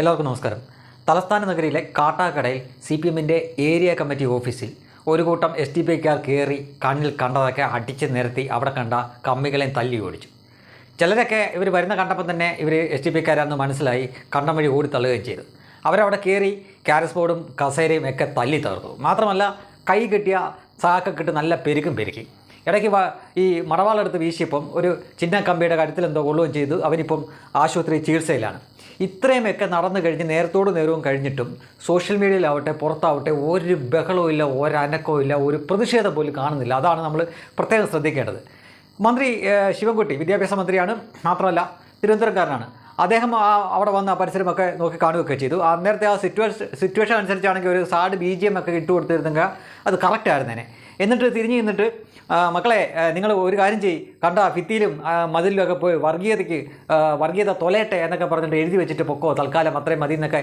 എല്ലാവർക്കും നമസ്കാരം. തലസ്ഥാന നഗരിയിലെ കാട്ടാക്കടയിൽ സി പി എമ്മിന്റെ ഏരിയ കമ്മിറ്റി ഓഫീസിൽ ഒരു കൂട്ടം എസ് ഡി പിക്കാർ കയറി കണ്ണിൽ കണ്ടതൊക്കെ അടിച്ച് നിരത്തി അവിടെ കണ്ട കമ്മികളെയും തല്ലി ഓടിച്ചു. ചിലരൊക്കെ ഇവർ വരുന്ന കണ്ടപ്പോൾ തന്നെ ഇവർ എസ് ഡി പിക്കാരാണെന്ന് മനസ്സിലായി കണ്ടം വഴി ഓടി തള്ളുകയും ചെയ്തു. അവരവിടെ കയറി ക്യാരസ് ബോർഡും കസേരയും ഒക്കെ തല്ലി തകർത്തു. മാത്രമല്ല കൈ കിട്ടിയ സാക്ക ഇട്ട് നല്ല പെരുക്കും പെരുക്കി. ഇടയ്ക്ക് ഈ മടവാളെടുത്ത് വീശിയപ്പം ഒരു ചിന്ന കമ്പിയുടെ കാര്യത്തിൽ എന്തോ കൊള്ളുകയും ചെയ്തു. അവനിപ്പം ആശുപത്രി ചികിത്സയിലാണ്. ഇത്രയുമൊക്കെ നടന്നു കഴിഞ്ഞ് നേരത്തോട് നേരവും കഴിഞ്ഞിട്ടും സോഷ്യൽ മീഡിയയിലാവട്ടെ പുറത്താവട്ടെ ഒരു ബഹളവും ഇല്ല ഒരനക്കവും ഇല്ല ഒരു പ്രതിഷേധം പോലും കാണുന്നില്ല. അതാണ് നമ്മൾ പ്രത്യേകം ശ്രദ്ധിക്കേണ്ടത്. മന്ത്രി ശിവൻകുട്ടി വിദ്യാഭ്യാസ മന്ത്രിയാണ്. മാത്രമല്ല തിരുവനന്തപുരംകാരനാണ്. അദ്ദേഹം അവിടെ വന്ന പരിസരമൊക്കെ നോക്കി കാണുകയൊക്കെ ചെയ്തു. നേരത്തെ ആ സിറ്റുവേഷൻ സിറ്റുവേഷൻ അനുസരിച്ചാണെങ്കിൽ ഒരു സാഡ് ബി ജി എം ഒക്കെ ഇട്ട് കൊടുത്തിരുന്നെങ്കിൽ അത് കറക്റ്റ് ആയിരുന്നേനെ എന്നിട്ട് തിരിഞ്ഞ് നിന്നിട്ട് മക്കളെ നിങ്ങൾ ഒരു കാര്യം ചെയ്യ്. കണ്ട ഭിത്തിയിലും ഒക്കെ പോയി വർഗീയതയ്ക്ക് വർഗീയത തൊലയട്ടെ എന്നൊക്കെ പറഞ്ഞിട്ട് എഴുതി വെച്ചിട്ട് പൊക്കോ തൽക്കാലം അത്രയും മതി എന്നൊക്കെ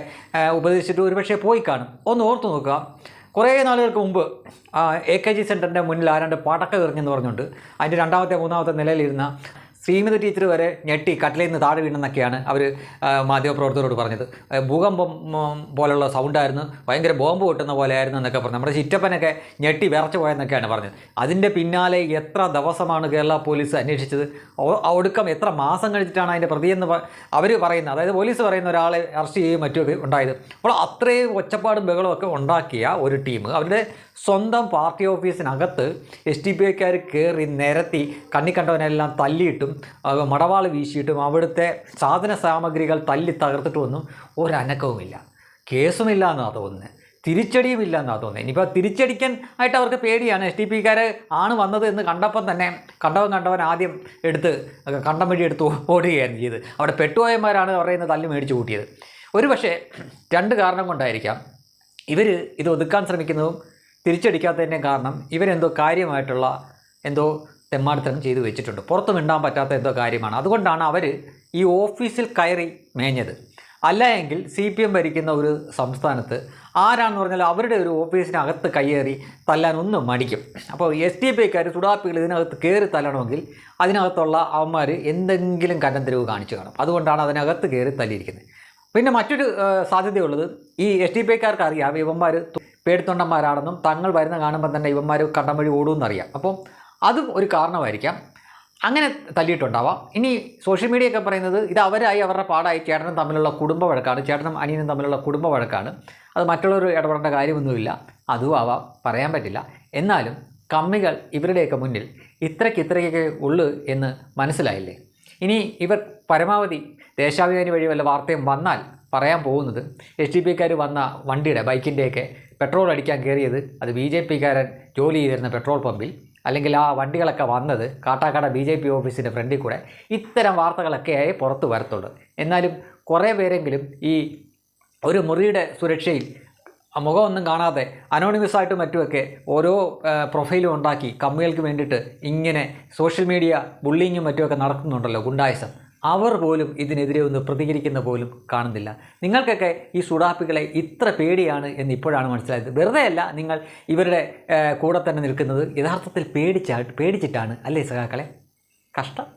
ഉപദേശിച്ചിട്ട് ഒരുപക്ഷെ പോയി കാണും. ഒന്ന് ഓർത്തു നോക്കുക. കുറേ നാളുകൾക്ക് മുമ്പ് എ കെ ജി സെന്ററിന്റെ മുന്നിൽ ആരാണ്ട് പടക്ക എറിഞ്ഞെന്ന് പറഞ്ഞുകൊണ്ട് അതിന്റെ രണ്ടാമത്തെ മൂന്നാമത്തെ നിലയിലിരുന്ന ശ്രീമതി ടീച്ചർ വരെ ഞെട്ടി കട്ടിലയിൽ നിന്ന് താഴെ വീണെന്നൊക്കെയാണ് അവർ മാധ്യമപ്രവർത്തകരോട് പറഞ്ഞത്. ഭൂകമ്പം പോലുള്ള സൗണ്ടായിരുന്നു ഭയങ്കര ബോംബ് പൊട്ടുന്ന പോലെയായിരുന്നു എന്നൊക്കെ പറഞ്ഞു. നമ്മുടെ ചിറ്റപ്പനൊക്കെ ഞെട്ടി വിറച്ചു പോയെന്നൊക്കെയാണ് പറഞ്ഞത്. അതിന്റെ പിന്നാലെ എത്ര ദിവസമാണ് കേരള പോലീസ് അന്വേഷിച്ചത്? ഒടുക്കം എത്ര മാസം കഴിഞ്ഞിട്ടാണ് അതിന്റെ പ്രതിയെന്ന് അവർ പറയുന്നത്? അതായത് പോലീസ് പറയുന്ന ഒരാളെ അറസ്റ്റ് ചെയ്യുകയും മറ്റുമൊക്കെ ഉണ്ടായത്. അപ്പോൾ അത്രയും ഒച്ചപ്പാടും ബഹളവും ഒക്കെ ഉണ്ടാക്കിയ ഒരു ടീം അവരുടെ സ്വന്തം പാർട്ടി ഓഫീസിനകത്ത് എസ് ടി പി ഐക്കാർ കയറി നിരത്തി കണ്ണിക്കണ്ടവനെല്ലാം തല്ലിയിട്ടും അത് മടവാൾ വീശിയിട്ടും അവിടുത്തെ സാധന സാമഗ്രികൾ തല്ലി തകർത്തിട്ടുമൊന്നും ഒരനക്കവുമില്ല. കേസുമില്ല എന്നാണ് തോന്നുന്നത് തിരിച്ചടിയും ഇല്ല എന്നാണ് തോന്നുന്നത് ഇനിയിപ്പോൾ തിരിച്ചടിക്കാൻ ആയിട്ട് അവർക്ക് പേടിയാണ്. എസ് ടി പിക്കാർ ആണ് വന്നത് എന്ന് കണ്ടപ്പം തന്നെ കണ്ടവൻ കണ്ടവൻ ആദ്യം എടുത്ത് കണ്ടം വഴി എടുത്ത് ഓടുകയായിരുന്നു ചെയ്ത് അവിടെ പെട്ടുപോയന്മാരാണ് അവരുടെ നിന്ന് തല്ലി മേടിച്ച് കൂട്ടിയത്. ഒരു പക്ഷേ രണ്ട് കാരണം കൊണ്ടായിരിക്കാം. ഇവർ ഇത് ഒതുക്കാൻ ശ്രമിക്കുന്നതും തിരിച്ചടിക്കാത്തതിന്റെ കാരണം ഇവരെന്തോ കാര്യമായിട്ടുള്ള എന്തോ തെമ്മാടിത്തരം ചെയ്തു വെച്ചിട്ടുണ്ട്. പുറത്ത് മിണ്ടാൻ പറ്റാത്ത എന്തോ കാര്യമാണ്. അതുകൊണ്ടാണ് അവർ ഈ ഓഫീസിൽ കയറി മേഞ്ഞത്. അല്ല എങ്കിൽ സി പി എം ഭരിക്കുന്ന ഒരു സംസ്ഥാനത്ത് ആരാണെന്ന് പറഞ്ഞാൽ അവരുടെ ഒരു ഓഫീസിനകത്ത് കയ്യേറി തല്ലാൻ ഒന്നും മടിക്കും. അപ്പോൾ എസ് ഡി പി ഐക്കാർ സുഡാപ്പികൾ ഇതിനകത്ത് കയറി തല്ലണമെങ്കിൽ അതിനകത്തുള്ള അവന്മാർ എന്തെങ്കിലും കണ്ടന്തിരിവ് കാണിച്ചു കാണും. അതുകൊണ്ടാണ് അതിനകത്ത് കയറി തല്ലിയിരിക്കുന്നത്. പിന്നെ മറ്റൊരു സാധ്യതയുള്ളത് ഈ എസ് ഡി പി ഐക്കാർക്ക് അറിയാം ഇവന്മാർ പേടിത്തൊണ്ടന്മാരാണെന്നും തങ്ങൾ വരുന്ന കാണുമ്പോൾ തന്നെ ഇവന്മാർ കണ്ടം വഴി ഓടുമെന്നറിയാം. അപ്പം അതും ഒരു കാരണമായിരിക്കാം. അങ്ങനെ തല്ലിയിട്ടുണ്ടാവാം. ഇനി സോഷ്യൽ മീഡിയ ഒക്കെ പറയുന്നത് ഇത് അവരായി അവരുടെ പാടായി ചേട്ടനും തമ്മിലുള്ള കുടുംബ വഴക്കാണ് ചേട്ടനും അനിയനും തമ്മിലുള്ള കുടുംബ വഴക്കാണ് അത് മറ്റുള്ളവർ ഇടപെടേണ്ട കാര്യമൊന്നുമില്ല. അതും ആവാം. പറയാൻ പറ്റില്ല. എന്നാലും കമ്മികൾ ഇവരുടെയൊക്കെ മുന്നിൽ ഇത്രയ്ക്ക് ഇത്രയ്ക്കൊക്കെ ഉള്ളു എന്ന് മനസ്സിലായില്ലേ? ഇനി ഇവർ പരമാവധി ദേശാഭിമാനി വഴി വല്ല വാർത്തയും വന്നാൽ പറയാൻ പോകുന്നത് എച്ച് ഡി പിക്കാർ വന്ന വണ്ടിയുടെ ബൈക്കിന്റെയൊക്കെ പെട്രോൾ അടിക്കാൻ കയറിയത് അത് ബി ജെ പിക്കാരൻ ജോലി ചെയ്തിരുന്ന പെട്രോൾ പമ്പിൽ. അല്ലെങ്കിൽ ആ വണ്ടികളൊക്കെ വന്നത് കാട്ടാക്കട ബി ജെ പി ഓഫീസിന്റെ ഫ്രണ്ടിൽ കൂടെ ഇത്തരം വാർത്തകളൊക്കെയായി പുറത്തു വരത്തുള്ളൂ. എന്നാലും കുറേ പേരെങ്കിലും ഈ ഒരു മുറിയുടെ സുരക്ഷയിൽ മുഖമൊന്നും കാണാതെ അനോണിമസ് ആയിട്ട് മറ്റുമൊക്കെ ഓരോ പ്രൊഫൈലും ഉണ്ടാക്കി കമ്മികൾക്ക് വേണ്ടിയിട്ട് ഇങ്ങനെ സോഷ്യൽ മീഡിയ ബുള്ളിങ്ങും മറ്റുമൊക്കെ നടക്കുന്നുണ്ടല്ലോ ഗുണ്ടായസം. അവർ പോലും ഇതിനെതിരെ ഒന്ന് പ്രതികരിക്കുന്ന പോലും കാണുന്നില്ല. നിങ്ങൾക്കൊക്കെ ഈ സുഡാപ്പികളെ ഇത്ര പേടിയാണ് എന്ന് ഇപ്പോഴാണ് മനസ്സിലായത്. വെറുതെ അല്ല നിങ്ങൾ ഇവരുടെ കൂടെ തന്നെ നിൽക്കുന്നത് യഥാർത്ഥത്തിൽ പേടിച്ചാ പേടിച്ചിട്ടാണ് അല്ലേ സഖാക്കളെ? കഷ്ടം.